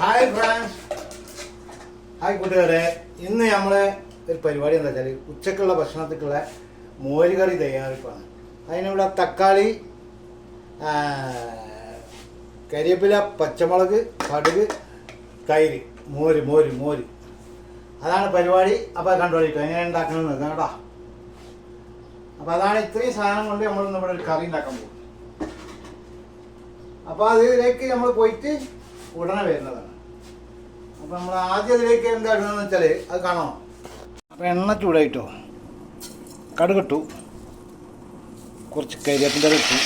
Hi France hi കൂട്ടുകാരെ. ഇന്ന് നമ്മൾ ഒരു പരിപാടി എന്താ വെച്ചാൽ ഉച്ചക്കുള്ള ഭക്ഷണത്തിക്കുള്ള മോരുകറി തയ്യാറിപ്പാണ് അതിനുള്ള തക്കാളി കരിയപ്പില പച്ചമുളക് കടുക് തൈര്. മോര് മോര് മോര്. അതാണ് പരിപാടി. അപ്പോൾ കണ്ടുപിടിക്കും എങ്ങനെ ഉണ്ടാക്കണമെന്ന് കേട്ടോ. അപ്പോൾ അതാണ് ഇത്രയും സാധനം കൊണ്ട് നമ്മൾ നമ്മുടെ ഒരു കറി ഉണ്ടാക്കാൻ പോകും അപ്പോൾ അതിലേക്ക് നമ്മൾ പോയിട്ട് ഉടനെ വരുന്നതാണ്. അപ്പോൾ നമ്മൾ ആദ്യം അതിലേക്ക് എന്താ ഇടണമെന്ന് വെച്ചാൽ അത് കാണോ അപ്പോൾ എണ്ണ ചൂടായിട്ടോ? കടുകിട്ടു. കുറച്ച് കരിവേപ്പിന്റെ ഇട്ടു.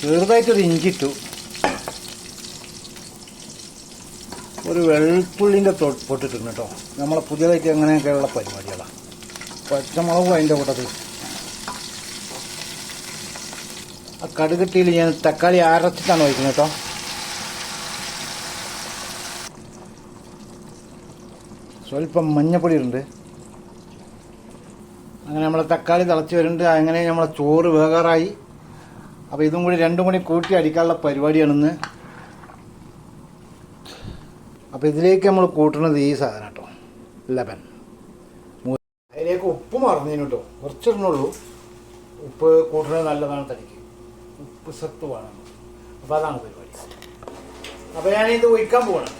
ചെറുതായിട്ടൊരു ഇഞ്ചി ഇട്ടു. ഒരു വെളുത്തുള്ളിന്റെ പൊട്ടിട്ടുണ്ട് കേട്ടോ. നമ്മളെ പുതിയതായിട്ട് അങ്ങനെയൊക്കെയുള്ള പരിപാടികളാണ് പച്ചമുളകും അതിന്റെ കൂട്ടത്തിൽ. ആ കടുകട്ടിയിൽ ഞാൻ തക്കാളി അരച്ചിട്ടാണ് വയ്ക്കുന്നത് കേട്ടോ. സ്വല്പം മഞ്ഞപ്പൊടി ഉണ്ട് അങ്ങനെ നമ്മളെ തക്കാളി തിളച്ച് വരുന്നുണ്ട്. അങ്ങനെ നമ്മളെ ചോറ് വേകാറായി അപ്പോൾ ഇതും കൂടി രണ്ടും കൂടി കൂട്ടി അടിക്കാനുള്ള പരിപാടിയാണിന്ന്. അപ്പോൾ ഇതിലേക്ക് നമ്മൾ കൂട്ടുന്നത് ഈ സാധനം കേട്ടോ. ലെബൻ അതിലേക്ക് ഉപ്പ് മറന്നതിന് കേട്ടോ. കുറച്ചിടണുള്ളൂ. ഉപ്പ് കൂട്ടുന്നത് നല്ലതാണ് തടിക്ക് ഉപ്പ് സത്വമാണ്. അപ്പോൾ അതാണ് പരിപാടി. അപ്പോൾ ഞാനിത് ഒഴിക്കാൻ പോകണം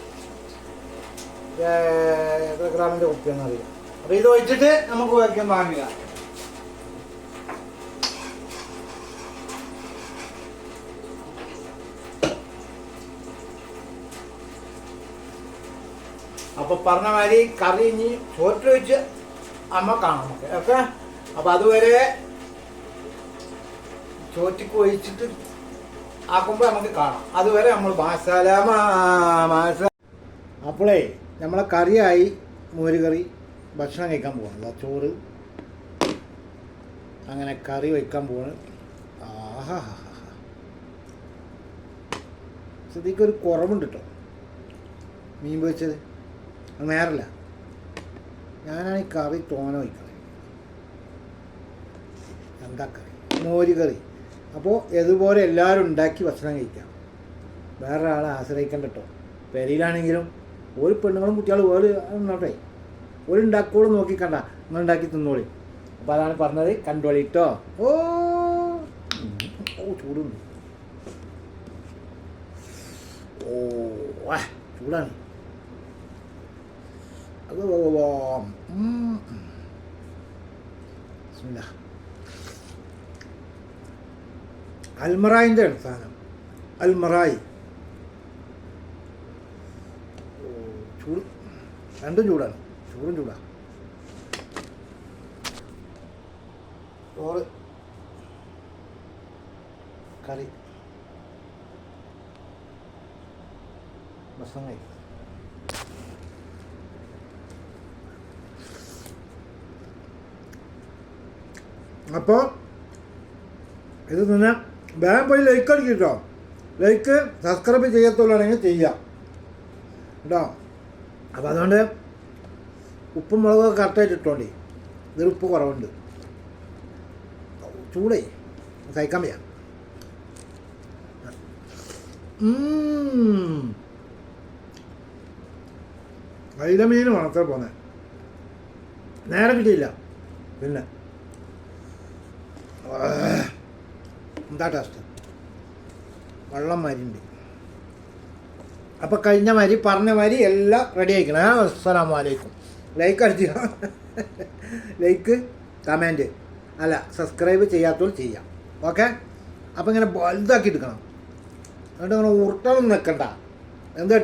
എത്ര ഗ്രാമിന്റെ കുപ്പിയെന്ന് അറിയാം അപ്പോൾ ഇത് ഒഴിച്ചിട്ട് നമുക്ക് വയ്ക്കാൻ വാങ്ങുക അപ്പൊ പറഞ്ഞ മാതിരി കറി ഇനി ചോറ്റ് വെച്ച് അമ്മ കാണാം നമുക്ക്. ഓക്കെ? അപ്പൊ അതുവരെ ചോറ്റിക്ക് ഒഴിച്ചിട്ട് ആക്കുമ്പോൾ നമുക്ക് കാണാം. അതുവരെ നമ്മൾ മാസാല മാസ അപ്പോളേ നമ്മളെ കറിയായി മോരുകറി ഭക്ഷണം കഴിക്കാൻ പോകണം ചോറ്. അങ്ങനെ കറി വയ്ക്കാൻ പോവാണ്. ആഹാ സ്ഥിതിക്കൊരു കുറവുണ്ട് കേട്ടോ മീൻ പൊരിച്ചത്. നേരല്ല. ഞാനാണ് ഈ കറി തോന വയ്ക്കണത് എന്താ കറി? മോര് കറി അപ്പോൾ ഇതുപോലെ എല്ലാവരും ഉണ്ടാക്കി ഭക്ഷണം കഴിക്കാം. വേറെ ആളെ ആശ്രയിക്കണ്ട കേട്ടോ പെരയിലാണെങ്കിലും ഒരു പെണ്ണുങ്ങളും കുട്ടികളും വേറെ നോട്ടെ ഒരു ഉണ്ടാക്കോളും നോക്കിക്കണ്ട നിങ്ങൾ ഉണ്ടാക്കി തിന്നോളി. അപ്പോൾ അതാണ് പറഞ്ഞത്. കണ്ടോളി കേട്ടോ ഓ. ഓ ചൂടുണ്ട് ഓ ചൂടാണ്. അത് അൽമറായിന്റെ സാധനം അൽമറായി ഓ, ചൂട്. രണ്ടും ചൂടാണ്. ചൂടും ചൂടാ. ചോറ്. കറി. ഭക്ഷണം കഴിക്കും അപ്പോൾ ഇത് നിന്ന് വേഗം പോയി ലൈക്ക് അടിക്കും കേട്ടോ. ലൈക്ക് സബ്സ്ക്രൈബ് ചെയ്യത്തുള്ളതാണെങ്കിൽ ചെയ്യാം. കേട്ടോ? അപ്പോൾ അതുകൊണ്ട് ഉപ്പും മുളകൊക്കെ കറക്റ്റായിട്ട് ഇട്ടോണ്ടി. ഇതിൽ ഉപ്പ് കുറവുണ്ട്. ചൂടേ കഴിക്കാൻ വയ്യ. അയിലമീൻ മാത്രമേ പോന്നെ. നേരെ കിട്ടിയില്ല. പിന്നെ. എന്താ ടേസ്റ്റ് വെള്ളം മാരിണ്ട് അപ്പോൾ കഴിഞ്ഞ മാതിരി പറഞ്ഞ മാതിരി എല്ലാം റെഡി ആയിക്കണം. ആ അലൈക്കും. ലൈക്ക് അടിച്ചു? ലൈക്ക് കമന്റ് അല്ല സബ്സ്ക്രൈബ് ചെയ്യാത്തവർ ചെയ്യാം. ഓക്കെ അപ്പോൾ ഇങ്ങനെ വലുതാക്കി എടുക്കണം എന്നിട്ട് ഇങ്ങനെ ഉറക്കണം നിൽക്കണ്ട എന്താ